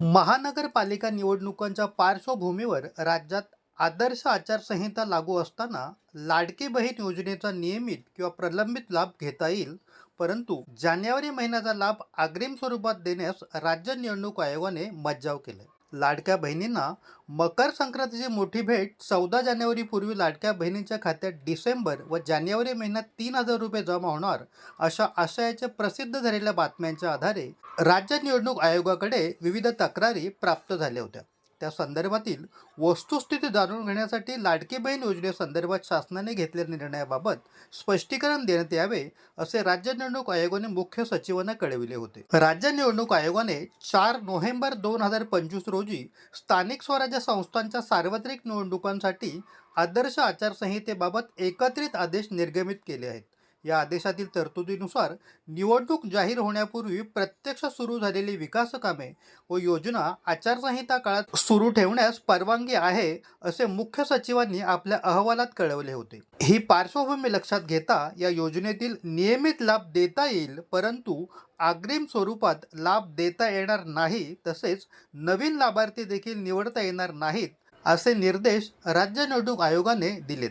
महानगरपालिका निवडणुकांच्या पार्श्वभूमीवर राज्यात आदर्श आचारसंहिता लागू असताना लाडकी बहीण योजनेचा नियमित किंवा प्रलंबित लाभ घेता येईल परंतु जानेवारी महिन्याचा लाभ अग्रिम स्वरूपात देण्यास राज्य निवडणूक आयोगाने मज्जाव केलाय. लाडक्या बहिणींना मकर संक्रांतीची मोठी भेट चौदा जानेवारीपूर्वी लाडक्या बहिणींच्या खात्यात डिसेंबर व जानेवारी महिन्यात तीन हजार रुपये जमा होणार अशा आशयाच्या प्रसिद्ध झालेल्या बातम्यांच्या आधारे राज्य निवडणूक आयोगाकडे विविध तक्रारी प्राप्त झाल्या होत्या. त्या संदर्भातील वस्तुस्थिती जाणून घेण्यासाठी लाडकी बहीण योजनेसंदर्भात शासनाने घेतलेल्या निर्णयाबाबत स्पष्टीकरण देण्यात यावे असे राज्य निवडणूक आयोगाने मुख्य सचिवांना कळविले होते. राज्य निवडणूक आयोगाने चार नोव्हेंबर दोन हजार पंचवीस रोजी स्थानिक स्वराज्य संस्थांच्या सार्वत्रिक निवडणुकांसाठी आदर्श आचारसंहितेबाबत एकत्रित आदेश निर्गमित केले आहेत. या आदेशातील तरतुदीनुसार निवडणूक जाहीर होण्यापूर्वी प्रत्यक्ष सुरू झालेली विकास कामे व योजना आचारसंहिता काळात सुरू ठेवण्यास परवानगी आहे असे मुख्य सचिवांनी आपल्या अहवालात कळवले होते. ही पार्श्वभूमी लक्षात घेता या योजनेतील नियमित लाभ देता येईल परंतु अग्रिम स्वरूपात लाभ देता येणार नाही तसेच नवीन लाभार्थी देखील निवडता येणार नाहीत असे निर्देश राज्य निवडणूक आयोगाने दिलेत.